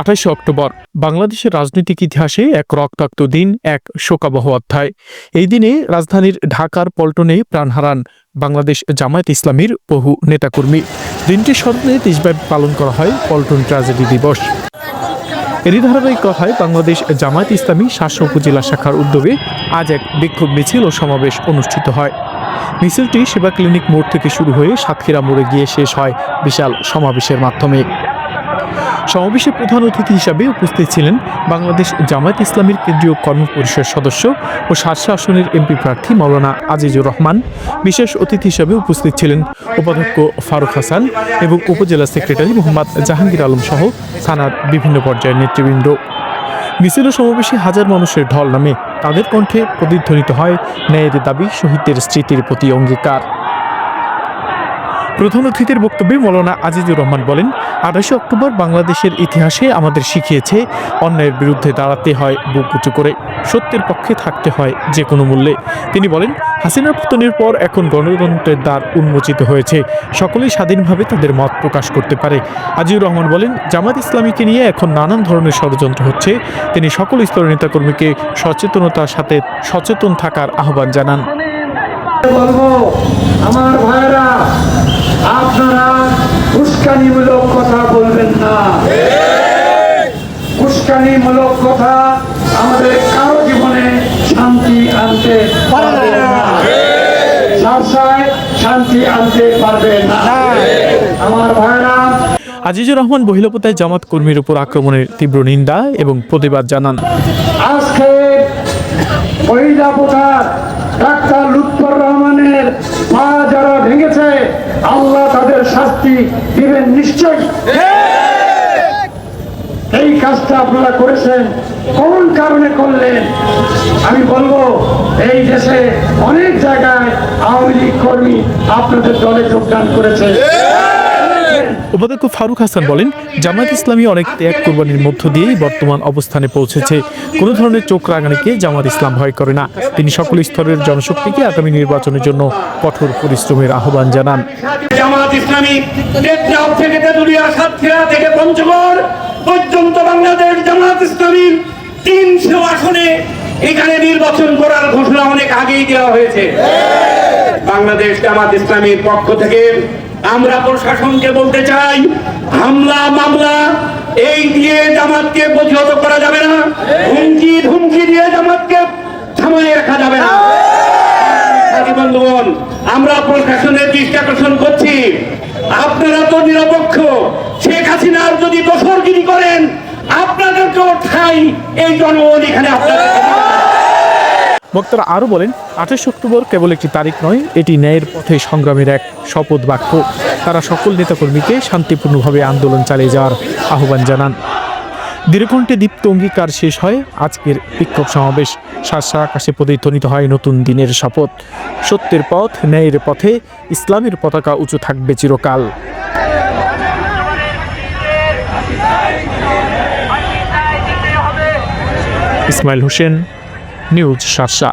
আঠাশে অক্টোবর, বাংলাদেশের রাজনৈতিক ইতিহাসে এক রক্তাক্ত দিন, এক শোকাবহ অধ্যায়। এই দিনে রাজধানীর ঢাকার পল্টনে প্রাণ হারান বাংলাদেশ জামায়াত ইসলামীর বহু নেতাকর্মী। দিনটি স্মরণে দেশব্যাপী পালন করা হয় পল্টন ট্র্যাজেডি দিবস। এরই ধারাবাহিকতায় বাংলাদেশ জামায়াত ইসলামী শাসন উপজেলা শাখার উদ্যোগে আজ এক বিক্ষোভ মিছিল ও সমাবেশ অনুষ্ঠিত হয়। মিছিলটি সেবা ক্লিনিক মোড় থেকে শুরু হয়ে সাতক্ষীরা মোড়ে গিয়ে শেষ হয় বিশাল সমাবেশের মাধ্যমে। সমাবেশে প্রধান অতিথি হিসাবে উপস্থিত ছিলেন বাংলাদেশ জামায়াত ইসলামীর কেন্দ্রীয় কর্মপরিষদ সদস্য ও সাতশো আসনের এমপি প্রার্থী মৌলানা আজিজুর রহমান। বিশেষ অতিথি হিসাবে উপস্থিত ছিলেন উপাধ্যক্ষ ফারুক হাসান এবং উপজেলা সেক্রেটারি মোহাম্মদ জাহাঙ্গীর আলম সহ থানার বিভিন্ন পর্যায়ের নেতৃবৃন্দ। মিছিল সমাবেশে হাজার মানুষের ঢল নামে তাদের কণ্ঠে প্রতিধ্বনিত হয় ন্যায়ের দাবি শহীদদের স্মৃতির প্রতি অঙ্গীকার। প্রধান অতিথির বক্তব্যে মৌলানা আজিজুর রহমান বলেন, আঠাশে অক্টোবর বাংলাদেশের ইতিহাসে আমাদের শিখিয়েছে অন্যায়ের বিরুদ্ধে দাঁড়াতে হয়, বুক উঁচু করে, সত্যের পক্ষে থাকতে হয় যে কোনো মূল্যে। তিনি বলেন, হাসিনার পতনের পর এখন গণতন্ত্রের দ্বার উন্মোচিত হয়েছে, সকলেই স্বাধীনভাবে তাদের মত প্রকাশ করতে পারে। আজিউর রহমান বলেন, জামাত ইসলামীকে নিয়ে এখন নানান ধরনের ষড়যন্ত্র হচ্ছে, তিনি সকল স্তরের নেতাকর্মীকে সচেতনতার সাথে সচেতন থাকার আহ্বান জানান। বলব। আমার ভাইরা আপনারা উস্কানিমূলক কথা বলবেন না। উস্কানিমূলক কথা আমাদের কারও জীবনে শান্তি আনতে পারবে না। শান্তি আনতে পারবে না। আমার ভাইরা আজিজুর রহমান বহিলপতায় জামাত কর্মীর উপর আক্রমণের তীব্র নিন্দা এবং প্রতিবাদ জানান। আজকে ডাক্তার লুৎফর রহমানের পা যারা ভেঙেছে, আল্লাহ তাদের শাস্তি দিবেন নিশ্চয় এই কাজটা আপনারা করেছেন, কোন কারণে করলেন? আমি বলব, এই দেশে অনেক জায়গায় আওয়ামী লীগ কর্মী আপনাদের দলে যোগদান করেছে। উপাধ্যক্ষ ফারুক হাসান বলেন, জামায়াত ইসলামী অনেক ত্যাগ কোরবানির মধ্য দিয়েই বর্তমান অবস্থানে পৌঁছেছে। কোনো ধরনের চোখ রাঙানিকে জামাত ইসলাম ভয় করে না। তিনি সকল স্তরের জনশক্তিকে আগামী নির্বাচনের জন্য কঠোর পরিশ্রমের আহ্বান জানান। জামাত ইসলামী পর্যন্ত বাংলাদেশ জামাত ইসলামীর তিনশো আসনে এখানে নির্বাচন করার ঘোষণা অনেক আগেই দেওয়া হয়েছে। বাংলাদেশ জামাত ইসলামীর পক্ষ থেকে আমরা প্রশাসনকে বলতে চাই, হামলা, মামলা, এই দিয়ে জামাতকে প্রতিহত করা যাবে না। হুমকি, ধুমকি দিয়ে জামাতকে থামাই রাখা যাবে না। আমরা প্রশাসনের দৃষ্টি আকর্ষণ করছি। আপনারা তো নিরপেক্ষ। শেখ হাসিনার যদি দোসরগিরি করেন, আপনাদেরকেও ঠাই এই জনগণ এখানে আপনাদের বক্তারা আরও বলেন, আঠাশ অক্টোবর কেবল একটি তারিখ নয়, এটি ন্যায়ের পথে সংগ্রামের এক শপথ বাক্য। তারা সকল নেতাকর্মীকে শান্তিপূর্ণভাবে আন্দোলন চালিয়ে যাওয়ার আহ্বান জানান। দীর্ঘণ্ঠে দীপ্ত অঙ্গীকার শেষ হয় আজকের বিক্ষোভ সমাবেশ। শাসা আকাশে প্রতিধ্বনিত হয় নতুন দিনের শপথ। সত্যের পথ, ন্যায়ের পথে, ইসলামের পতাকা উঁচু থাকবে চিরকাল। ইসমাইল হোসেন নিউজ শাসা